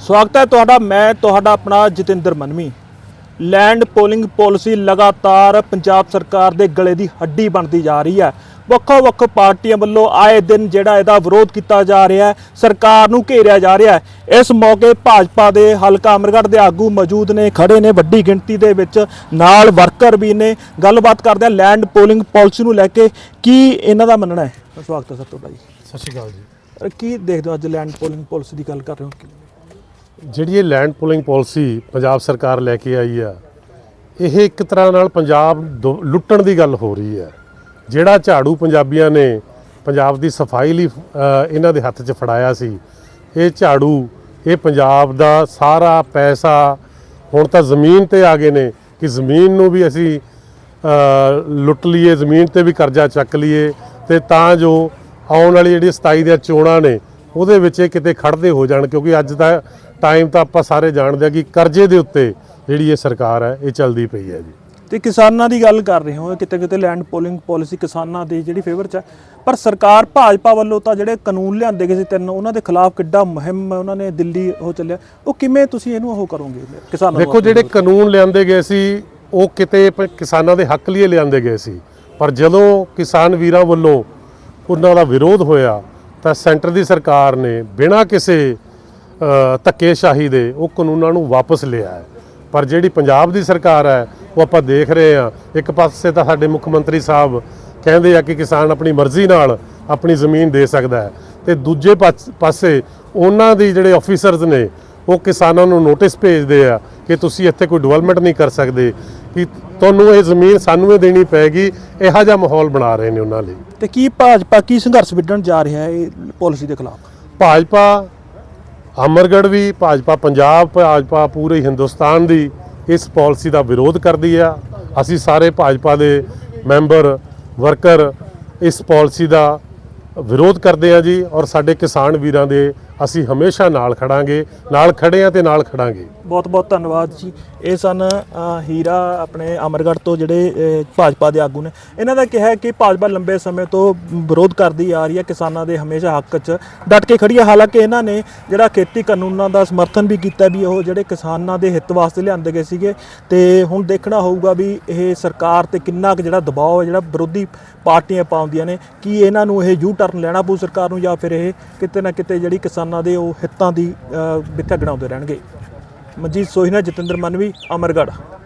ਸਵਾਗਤ ਹੈ ਤੁਹਾਡਾ ਮੈਂ ਤੁਹਾਡਾ ਆਪਣਾ Jatinder Manvi. Land pooling policy ਲਗਾਤਾਰ ਪੰਜਾਬ ਸਰਕਾਰ ਦੇ ਗਲੇ ਦੀ ਹੱਡੀ ਬਣਦੀ ਜਾ ਰਹੀ ਹੈ। ਵੱਖੋ ਵੱਖ ਪਾਰਟੀਆਂ ਵੱਲੋਂ ਆਏ ਦਿਨ ਜਿਹੜਾ ਇਹਦਾ ਵਿਰੋਧ ਕੀਤਾ ਜਾ ਰਿਹਾ ਹੈ ਸਰਕਾਰ ਨੂੰ ਘੇਰਿਆ ਜਾ ਰਿਹਾ ਹੈ। ਇਸ ਮੌਕੇ ਭਾਜਪਾ ਦੇ ਹਲਕਾ ਅਮਰਗੜ੍ਹ ਦੇ ਆਗੂ ਮੌਜੂਦ ਨੇ ਖੜੇ ਨੇ ਵੱਡੀ ਗਿਣਤੀ ਦੇ ਵਿੱਚ ਨਾਲ ਵਰਕਰ ਵੀ ਨੇ। ਗੱਲਬਾਤ ਕਰਦੇ ਆ ਲੈਂਡ ਪੋਲਿੰਗ ਪਾਲਿਸੀ ਨੂੰ ਲੈ ਕੇ ਕੀ ਇਹਨਾਂ ਦਾ ਮੰਨਣਾ ਹੈ? ਸਵਾਗਤ ਹੈ ਸਰ ਤੁਹਾਡਾ ਜੀ। ਸਤਿ ਸ਼੍ਰੀ ਅਕਾਲ ਜੀ। ਕੀ ਦੇਖਦੇ ਹੋ ਅੱਜ ਲੈਂਡ ਪੋਲਿੰਗ ਪਾਲਿਸੀ ਦੀ ਗੱਲ ਕਰ ਰਹੇ ਹੋ? ਕੀ ਜਿਹੜੀ ਇਹ ਲੈਂਡ ਪੁਲਿੰਗ ਪਾਲਿਸੀ ਪੰਜਾਬ ਸਰਕਾਰ ਲੈ ਕੇ ਆਈ ਆ, ਇਹ ਇੱਕ ਤਰ੍ਹਾਂ ਨਾਲ ਪੰਜਾਬ ਦੁ- ਲੁੱਟਣ ਦੀ ਗੱਲ ਹੋ ਰਹੀ ਹੈ ਜਿਹੜਾ ਝਾੜੂ ਪੰਜਾਬੀਆਂ ਨੇ ਪੰਜਾਬ ਦੀ ਸਫ਼ਾਈ ਲਈ ਇਹਨਾਂ ਦੇ ਹੱਥ 'ਚ ਫੜਾਇਆ ਸੀ, ਇਹ ਝਾੜੂ, ਇਹ ਪੰਜਾਬ ਦਾ ਸਾਰਾ ਪੈਸਾ ਹੁਣ ਤਾਂ ਜ਼ਮੀਨ ਤੇ ਆ ਗਏ ਨੇ ਕਿ ਜ਼ਮੀਨ ਨੂੰ ਵੀ ਅਸੀਂ ਲੁੱਟ ਲਈਏ, ਜ਼ਮੀਨ ਤੇ ਵੀ ਕਰਜ਼ਾ ਚੱਕ ਲਈਏ ਤੇ ਤਾਂ ਜੋ ਆਉਣ ਵਾਲੀ ਜਿਹੜੀ 27 ਦੀਆਂ ਚੋਣਾਂ ਨੇ, ਉਹਦੇ ਵਿੱਚ ਇਹ ਕਿਤੇ ਖੜਦੇ ਹੋ ਜਾਣ ਕਿਉਂਕਿ ਅੱਜ ਦਾ ਟਾਈਮ ਤਾਂ ਆਪਾਂ ਸਾਰੇ ਜਾਣਦੇ ਆ ਕਿ ਕਰਜ਼ੇ ਦੇ ਉੱਤੇ ਜਿਹੜੀ ਇਹ ਸਰਕਾਰ ਹੈ ਇਹ ਚੱਲਦੀ ਪਈ ਹੈ ਜੀ। ਤੇ ਕਿਸਾਨਾਂ ਦੀ ਗੱਲ ਕਰ ਰਹੇ ਹੋ ਕਿਤੇ ਕਿਤੇ ਲੈਂਡ ਪੋਲਿੰਗ ਪਾਲਿਸੀ ਕਿਸਾਨਾਂ ਦੀ ਜਿਹੜੀ ਫੇਵਰ ਚ ਹੈ। ਪਰ ਸਰਕਾਰ ਭਾਜਪਾ ਵੱਲੋਂ ਤਾਂ ਜਿਹੜੇ ਕਾਨੂੰਨ ਲਿਆਂਦੇ ਗਏ ਸੀ ਤਿੰਨ ਉਹਨਾਂ ਦੇ ਖਿਲਾਫ ਕਿੱਡਾ ਮੁਹਿੰਮ ਉਹਨਾਂ ਨੇ ਦਿੱਲੀ ਉਹ ਚੱਲਿਆ। ਉਹ ਕਿਵੇਂ ਤੁਸੀਂ ਇਹਨੂੰ ਉਹ ਕਰੋਗੇ ਕਿਸਾਨਾਂ ਦੇਖੋ ਜਿਹੜੇ ਕਾਨੂੰਨ ਲਿਆਂਦੇ ਗਏ ਸੀ ਉਹ ਕਿਤੇ ਕਿਸਾਨਾਂ ਦੇ ਹੱਕ ਲਈ ਲਿਆਂਦੇ ਗਏ ਸੀ। ਪਰ ਜਦੋਂ ਕਿਸਾਨ ਵੀਰਾਂ ਵੱਲੋਂ ਉਹਨਾਂ ਦਾ ਵਿਰੋਧ ਹੋਇਆ ਤਾਂ ਸੈਂਟਰ ਦੀ ਸਰਕਾਰ ਨੇ ਬਿਨਾਂ ਕਿਸੇ ਧੱਕੇਸ਼ਾਹੀ ਦੇ ਉਹ ਕਾਨੂੰਨਾਂ ਨੂੰ ਵਾਪਸ ਲਿਆ ਹੈ। ਪਰ ਜਿਹੜੀ ਪੰਜਾਬ ਦੀ ਸਰਕਾਰ ਹੈ ਉਹ ਆਪਾਂ ਦੇਖ ਰਹੇ ਹਾਂ। ਇੱਕ ਪਾਸੇ ਤਾਂ ਸਾਡੇ ਮੁੱਖ ਮੰਤਰੀ ਸਾਹਿਬ ਕਹਿੰਦੇ ਆ ਕਿ ਕਿਸਾਨ ਆਪਣੀ ਮਰਜ਼ੀ ਨਾਲ ਆਪਣੀ ਜ਼ਮੀਨ ਦੇ ਸਕਦਾ ਹੈ। ਤੇ ਦੂਜੇ ਪਾਸ- ਉਹਨਾਂ ਦੀ ਜਿਹੜੇ ਆਫੀਸਰਸ ਨੇ ਉਹ ਕਿਸਾਨਾਂ ਨੂੰ ਨੋਟਿਸ ਭੇਜਦੇ ਆ ਕਿ ਤੁਸੀਂ ਇੱਥੇ ਕੋਈ ਡਿਵੈਲਪਮੈਂਟ ਨਹੀਂ ਕਰ ਸਕਦੇ ਕਿ ਤੁਹਾਨੂੰ ਇਹ ਜ਼ਮੀਨ ਸਾਨੂੰ ਇਹ ਦੇਣੀ ਪੈਗੀ ਇਹੋ ਜਿਹਾ ਮਾਹੌਲ ਬਣਾ ਰਹੇ ਨੇ ਉਹਨਾਂ ਲਈ। ਤੇ ਕੀ ਭਾਜਪਾ ਕੀ ਸੰਘਰਸ਼ ਵਿੱਢਣ ਜਾ ਰਿਹਾ ਹੈ ਇਹ ਪਾਲਿਸੀ ਦੇ ਖਿਲਾਫ? ਭਾਜਪਾ ਅਮਰਗੜ੍ਹ ਵੀ ਭਾਜਪਾ ਪੰਜਾਬ, ਭਾਜਪਾ ਪੂਰੇ ਹਿੰਦੁਸਤਾਨ ਦੀ ਇਸ ਪਾਲਿਸੀ ਦਾ ਵਿਰੋਧ ਕਰਦੀ ਆ। ਅਸੀਂ ਸਾਰੇ ਭਾਜਪਾ ਦੇ ਮੈਂਬਰ, ਵਰਕਰ ਇਸ ਪਾਲਿਸੀ ਦਾ ਵਿਰੋਧ ਕਰਦੇ ਆ ਜੀ ਔਰ ਸਾਡੇ ਕਿਸਾਨ ਵੀਰਾਂ ਦੇ ਅਸੀਂ ਹਮੇਸ਼ਾ ਨਾਲ ਖੜਾਂਗੇ, ਨਾਲ ਖੜੇ ਆ ਤੇ ਨਾਲ ਖੜਾਂਗੇ। ਬਹੁਤ ਬਹੁਤ ਧੰਨਵਾਦ ਜੀ। ਇਹ ਸਨ ਹੀਰਾ ਆਪਣੇ ਅਮਰਗੜ੍ਹ ਤੋਂ ਜਿਹੜੇ ਭਾਜਪਾ ਦੇ ਆਗੂ ਨੇ। ਇਹਨਾਂ ਦਾ ਕਿਹਾ ਕਿ ਭਾਜਪਾ ਲੰਬੇ ਸਮੇਂ ਤੋਂ ਵਿਰੋਧ ਕਰਦੀ ਆ ਰਹੀ ਹੈ ਕਿਸਾਨਾਂ ਦੇ ਹਮੇਸ਼ਾ ਹੱਕ 'ਚ। ਡਟ ਕੇ ਖੜੀ ਹੈ ਹਾਲਾਂਕਿ ਇਹਨਾਂ ਨੇ ਜਿਹੜਾ ਖੇਤੀ ਕਾਨੂੰਨਾਂ ਦਾ ਸਮਰਥਨ ਵੀ ਕੀਤਾ ਵੀ ਉਹ ਜਿਹੜੇ ਕਿਸਾਨਾਂ ਦੇ ਹਿੱਤ ਵਾਸਤੇ ਲਿਆਂਦੇ ਗਏ ਸੀਗੇ ਤੇ ਹੁਣ ਦੇਖਣਾ ਹੋਊਗਾ ਵੀ ਇਹ ਸਰਕਾਰ ਤੇ ਕਿੰਨਾ ਕੁ ਜਿਹੜਾ ਦਬਾਅ ਹੈ ਜਿਹੜਾ ਵਿਰੋਧੀ ਪਾਰਟੀਆਂ ਪਾਉਂਦੀਆਂ ਨੇ, ਕਿ ਇਹਨਾਂ ਨੂੰ ਇਹ ਯੂ ਟਰਨ ਲੈਣਾ ਪਊ ਸਰਕਾਰ ਨੂੰ ਜਾਂ ਫਿਰ ਇਹ ਕਿਤੇ ਨਾ ਕਿਤੇ ਜਿਹੜੀ ਕਿਸਾਨ ਦੇ ਉਹ ਹਿੱਤਾਂ ਦੀ ਅ, ਵਿੱਥ ਗਣਾਉਂਦੇ ਰਹਿਣਗੇ। ਮਨਜੀਤ ਸੋਹੀ ਜਤਿੰਦਰ ਮਨਵੀ ਅਮਰਗੜ੍ਹ।